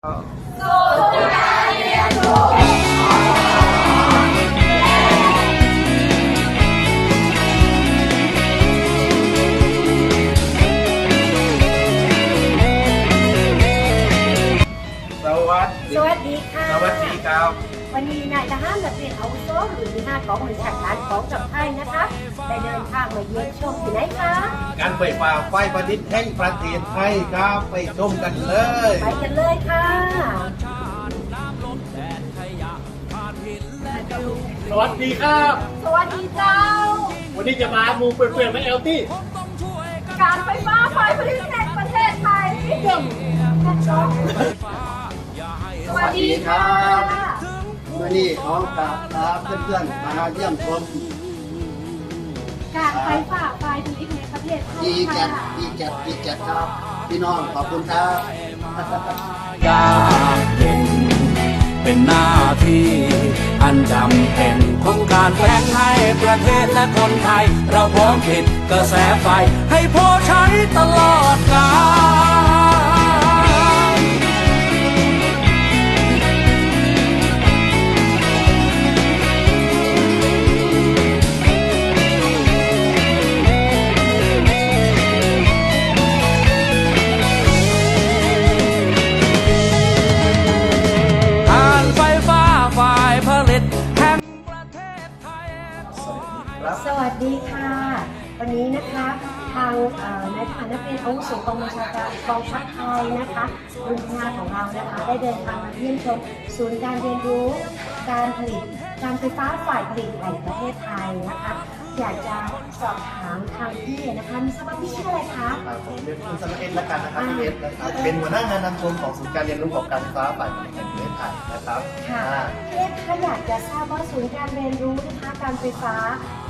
สวัสดีสวัสดีค่ะ สวัสดีครับ วันนี้นายทหารนักเรียนอาวุโสหรือหน้าของบริษัทการของกับไทยนะคะ ได้เดินทางมาเยี่ยมชมที่ไหนคะการไฟฟ้าไฟประดิษฐ์แห่งประเทศไทยครับไปชมกันเลย ไปกันเลยค่ะสวัสดีครับ สวัสดีเจ้า วันนี้จะมามูเปลี่ยนๆมาเอลตี้การไฟฟ้าฝ่ายผลิตแห่งประเทศไทยสวัสดีค่ะวันนี้ขอกราบลาเพื่อนๆมาเยี่ยมชม การไฟฟ้าฝ่ายผลิตในประเทศไทยดีแกค่ะดดีแกดดีแกดครับ พี่น้องขอบคุณครับ ยากเย็น เป็นหน้าที่ อันจำเป็นของการแปลงให้ประเทศและคนไทย เราพร้อมผิดกระแสไฟ ให้พอใช้ตลอดกาล ดีค่ะ วันนี้นะคะทางนายทหารนักเรียนอาวุโสกองบัญชาการกองทัพไทยนะคะรุ่นงาของเรานะคะได้เดินทางมาเยี่ยมชมศูนย์การเรียนรู้ การผลิตการไฟฟ้าฝ่ายผลิตแห่งประเทศไทยนะคะอยากจะสอบถามทางพี่นะคะมีสมาชิกชื่ออะไรคะอ่าผมเป็นคุณสมเอ็ดละกันนะครับพี่เอ็นะครับเป็นหัวหน้างานนำชมของศูนย์การเรียนรู้ของการไฟฟ้าฝ่ายผลิตแห่งประเทศ ไทยนะครับค่ะอ่าเอ๊ะถ้าอยากจะทราบว่าศูนย์การเรียนรู้นะคะการไฟฟ้า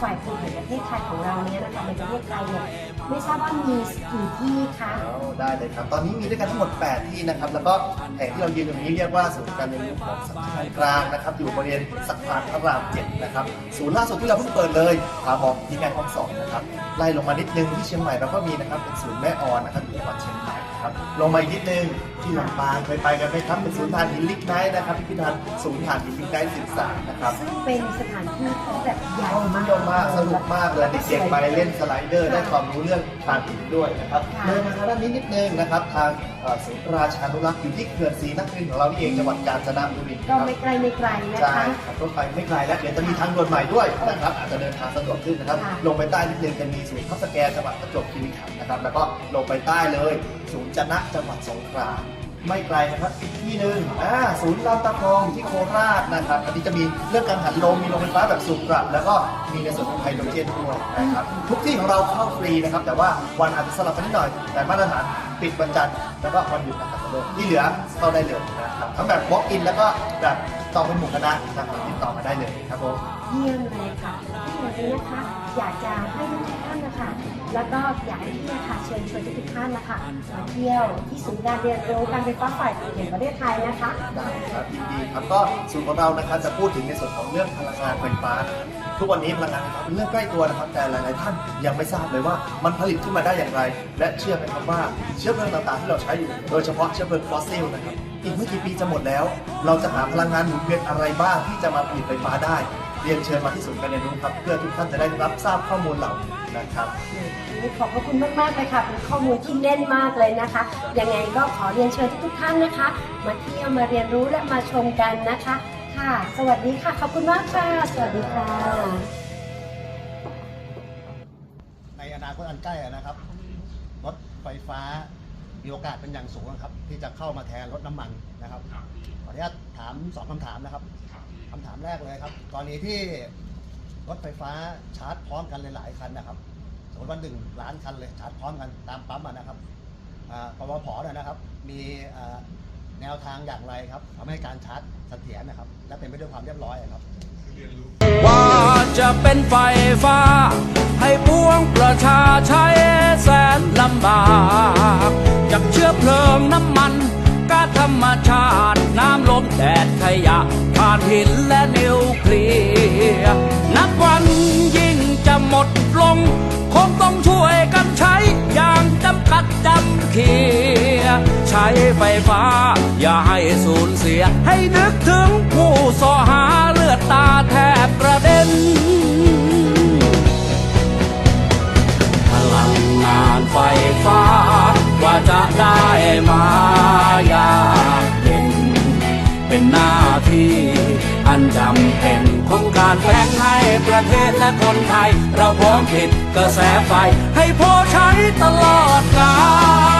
ฝ่ายผลิตแห่งประเทศไทยของเราเนี่ยนะคะในประเทศไทยเนี่ยไม่ทราบว่ามีกี่ที่คะเอาได้เลยครับ ตอนนี้มีด้วยกันทั้งหมด 8 ที่นะครับ แล้วก็แห่งที่เรายืนตรงนี้เรียกว่าศูนย์การเรียนรู้ของสัมพันธ์กลางนะครับ อยู่บริเวณสักพานพระรามเจ็ดนะครับ ศูนย์ล่าสุดที่เราเพิ่งเปิดเลยพาบอกที่แม่ห้องสอนนะครับ ไล่ลงมานิดนึงที่เชียงใหม่เราก็มีนะครับ เป็นศูนย์แม่ออนนะครับอยู่จังหวัดเชียงใหม่นะครับ ลงมาอีกนิดนึง ที่ลำปางเคยไปกันไหมครับเป็นศูนย์ทานหินลิกไนท์นะครับพิพิธภัณฑ์ศูนย์ทานหินลิกไนท์ศึกษานะครับซึ่งเป็นสถานที่ที่แบบใหญ่นิมากยมมากสนุกมากเลยเด็กๆไปเล่นสไลเดอร์ได้ความรู้เรื่องทางหินด้วยนะครับค่ะเลยมาทางด้านนี้นิดนึงนะครับทางเอ่อศูนย์ราชานุรักษ์อยู่ที่เขื่อนศรีนครินทร์ของเรานี่เองจังหวัดกาญจนบุรีก็ครับ ไม่ไกลไม่ไกลนะใช่คะ ขับรถไปไม่ไกลแล้วเดี๋ยวจะมีทางด่วนใหม่ด้วยนะครับอาจจะเดินทางสะดวกขึ้นนะครับ ค่ะ ลงไปใต้นิดนึงจะมีศูนย์ทับสแกจังหวัดประจวบคีรีขันธ์นะครับแล้วก็ลงไปใต้เลยศูนย์จะนะจังหวัดสงขลา ไม่ไกลนะครับอีกที่หนึ่งอ่าศูนย์ลำตะคองอยู่ที่โคราชนะครับ อันนี้จะมีเรื่องการหันลมมีโรงไฟฟ้าแบบสูบกลับ แล้วก็มีในส่วนของไฮโดรเจนด้วยนะครับ ทุกที่ของเราเข้าฟรีนะครับ แต่ว่าวันอาจจะสลับกันนิดหน่อย แต่มาตรฐานปิดวันจันทร์แล้วก็วันหยุดนะครับที่เหลือเข้าได้เลยนะครับทั้งแบบ walk in แล้วก็แบบ จองเป็นหมู่คณะนะครับติดต่อมาได้เลยครับผมเยี่ยมเลยค่ะที่วันนี้นะคะอยากจะให้ทุกท่านนะคะแล้วก็อยากให้พี่นะคะเชิญชวนทุกท่านนะคะมาเที่ยวที่ศูนย์การเรียนรู้การไฟฟ้าฝ่ายผลิตแห่งประเทศไทยนะคะได้ครับยินดีครับก็ศูนย์ของเรานะครับจะพูดถึงในส่วนของเรื่องพลังงานไฟฟ้า ทุกวันนี้พลังงานไฟฟ้าเป็นเรื่องใกล้ตัวนะครับแต่หลาย ๆ ท่านยังไม่ทราบเลยว่ามันผลิตขึ้นมาได้อย่างไร และเชื่อไหมครับว่าเชื้อเพลิงต่าง ๆ ที่เราใช้อยู่ โดยเฉพาะเชื้อเพลิงฟอสซิลนะครับ อีกไม่กี่ปีจะหมดแล้ว เราจะหาพลังงานหมุนเวียนอะไรบ้างที่จะมาผลิตไฟฟ้าได้ เรียนเชิญมาที่ศูนย์การเรียนรู้ครับ เพื่อทุกท่านจะได้รับทราบข้อมูลเหล่านี้นะครับขอบพระคุณมากๆเลยค่ะเป็นข้อมูลที่แน่นมากเลยนะคะ ยังไงก็ขอเรียนเชิญทุกๆท่านนะคะ มาเที่ยวมาเรียนรู้และมาชมกันนะคะ ค่ะ สวัสดีค่ะ ขอบคุณมากค่ะ สวัสดีค่ะ ในอนาคตอันใกล้อะนะครับรถไฟฟ้ามีโอกาสเป็นอย่างสูงนะครับ ที่จะเข้ามาแทนรถน้ำมันนะครับขออนุญาตถามสองคำถามนะครับคำถามแรกเลยครับกรณีที่รถไฟฟ้าชาร์จพร้อมกันหลายๆคันนะครับสมมติว่าหนึ่งล้านคันเลยชาร์จพร้อมกันตามปั๊มอะนะครับอ่าปวผเนี่ยนะครับ มีอ่าแนวทางอย่างไรครับทำให้การชาร์จเสถียรนะครับ และเป็นไปด้วยความเรียบร้อยอะครับว่าจะเป็นไฟฟ้า ให้พวงประชาใช้แสนลำบากจากเชื้อเพลิงน้ำมันก๊าซธรรม ชาติน้ำลมแดดขยะถ่านหินและนิวเคลียร์นับวันยิ่งจะหมดลง คงต้องช่วยกันใช้อย่างจำกัดจำเขียใช้ไฟฟ้า อย่าให้สูญเสีย ให้นึกถึงผู้สอหาเลือดตา เป็นหน้าที่ อันจำเป็นของการแบ่งให้ประเทศและคนไทย เราพร้อมผิดกระแสไฟ ให้พอใช้ตลอดกาล